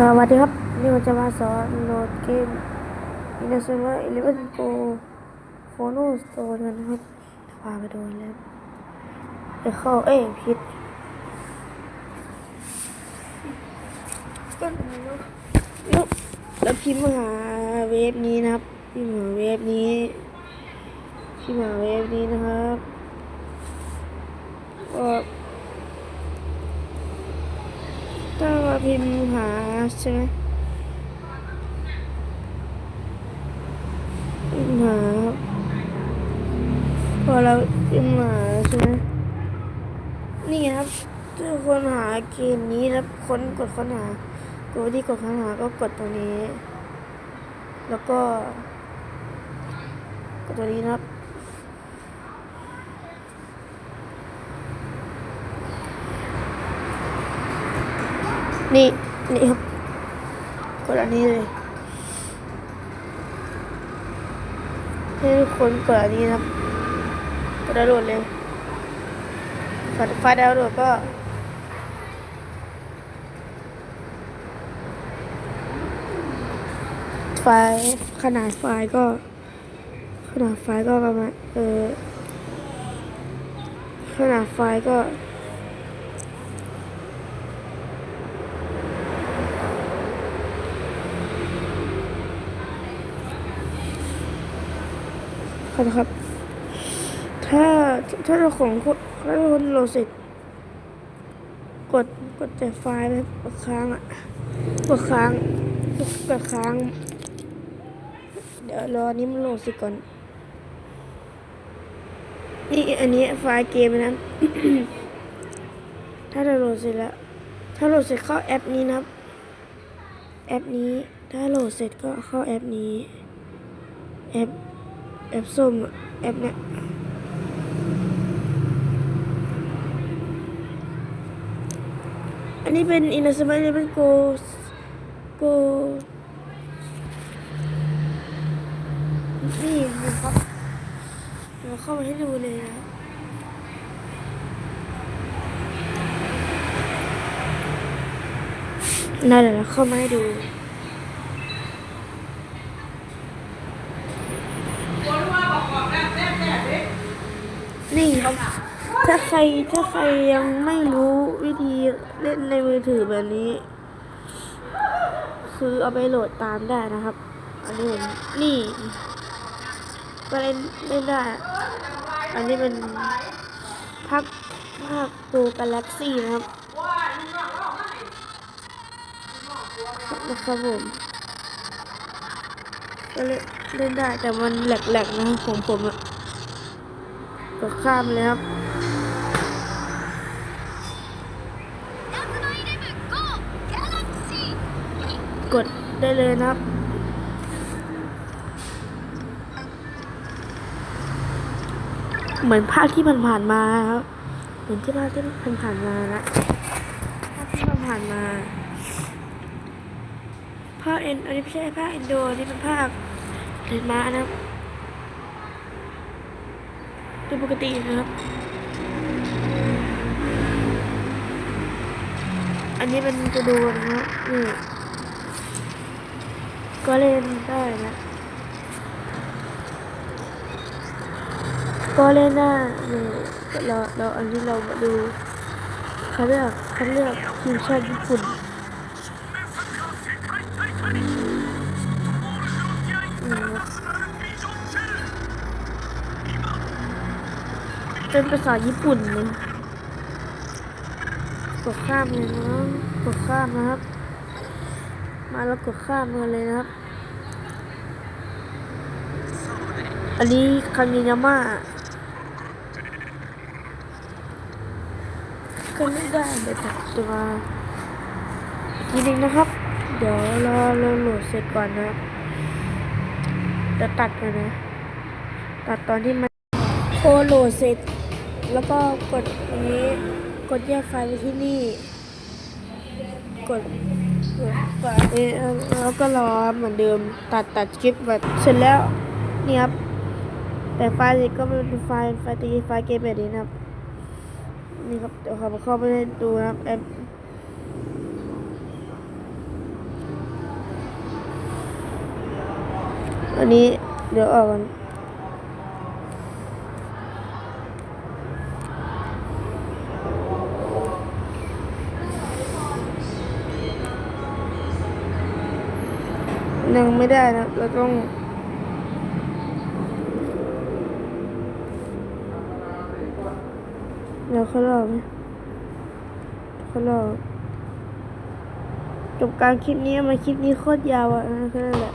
สวัสดีครับนี่ผมจะมาสอนโหลดเกม i n n o c e n t Eleven Pro Phono Store กันนะครับพาไปดูเลยไปเข้าเอ้ยผิดแล้วแล้วพิมพ์หาเว็บนี้นะครับพิมพ์หาเว็บนี้พิมพ์หาเว็บนี้นะครับก็ ถ้าเรา พิมพ์หาใช่ไหมพิมพ์หาพอเราพิมพ์หาใช่ไหมนี่ครับถ้าคนหาเกมนี้แล้วค้นกดค้นหากดที่กดค้นหาก็กดตัวนี้ แล้วก็กดตัวนี้นะครับ นี่ นี่ครับกดอันนี้เลยให้ทุกคนกดอันนี้นะครับกดดาวน์โหลดเลยไฟล์ไฟล์ดาวน์โหลดก็ไฟล์ขนาดไฟล์ก็ ขนาดไฟล์ก็ประมาณเออขนาดไฟล์ก็ ขอบคุณครับ ถ้าถ้าเราของคนถ้าเราคนโหลดเสร็จ กดกดแต่ไฟล์ไปกดค้างอะกดค้างกดค้าง เดี๋ยวรออันนี้มันโหลดเสร็จก่อน นี่อันนี้ไฟล์เกมนะถ้าเราโหลดเสร็จแล้ว ถ้าโหลดเสร็จเข้าแอปนี้นะครับ แอปนี้ ถ้าโหลดเสร็จก็เข้าแอปนี้ แอป แอปส้มแอปเนี้ยอันนี้เป็น i n n o c e n t เป็น Go Go นี่นะครับเดี๋ยวเข้ามาให้ดูเลยนะน่าเดี๋ยวเราเข้ามาให้ดู นี่ ครับ ถ้าใครถ้าใครยังไม่รู้วิธีเล่นในมือถือแบบนี้ คือเอาไปโหลดตามได้นะครับ อันนี้ผมนี่ก็เล่นเล่นได้ อันนี้เป็นภาคภาคตัวกาแล็กซี่นะครับนะครับผมก็เล่นเล่นได้แต่มันแหลกๆนะครับของผมอะ ก็ข้ามเลยครับกดได้เลยนะครับเหมือนภาคที่ผ่านมาครับเหมือนที่ภาคที่ผ่านมานะภาคที่ผ่านมาภาคเอ็นอันนี้ไม่ใช่ภาคเอ็นโดนี่เป็นภาคเดินมานะครับ โดยปกตินะครับ อันนี้เป็นจะดูนะนี่ก็เล่นได้นะก็เล่นได้นี่เราเราอันนี้เรามาดูเขาเลือกเขาเลือกทีมชาติญี่ปุ่น เป็นภาษาญี่ปุ่นเลยกดข้ามเลยนะกดข้ามนะครับ มาแล้วกดข้ามมาเลยนะครับ อันนี้คันยินาม่าก็ไม่ได้ไปตัดตัวทีนึงนะครับ เดี๋ยวรอเราโหลดเสร็จก่อนนะจะตัดกันนะ ตัดตอนที่มันโคโหลดเสร็จ แล้วก็กดนี้ กดแยกไฟล์ไปที่นี่ กดกดไฟแล้วก็รอเหมือนเดิมตัดตัดคลิปแบบเสร็จแล้วเนี่ครับแต่ไฟล์นี้ก็เป็นไฟล์ไฟล์ตีไฟล์เกมแบบนี้นะครับนี่ครับเดี๋ยวขอเข้าไปดูนะครับอปอันนี้เดี๋ยวออกกัน ยังไม่ได้นะเราต้องเดี๋ยวเขาลอกไหมเขาลอกจบการคลิปนี้มาคลิปนี้โคตรยาวอะนะแค่นั้นแหละ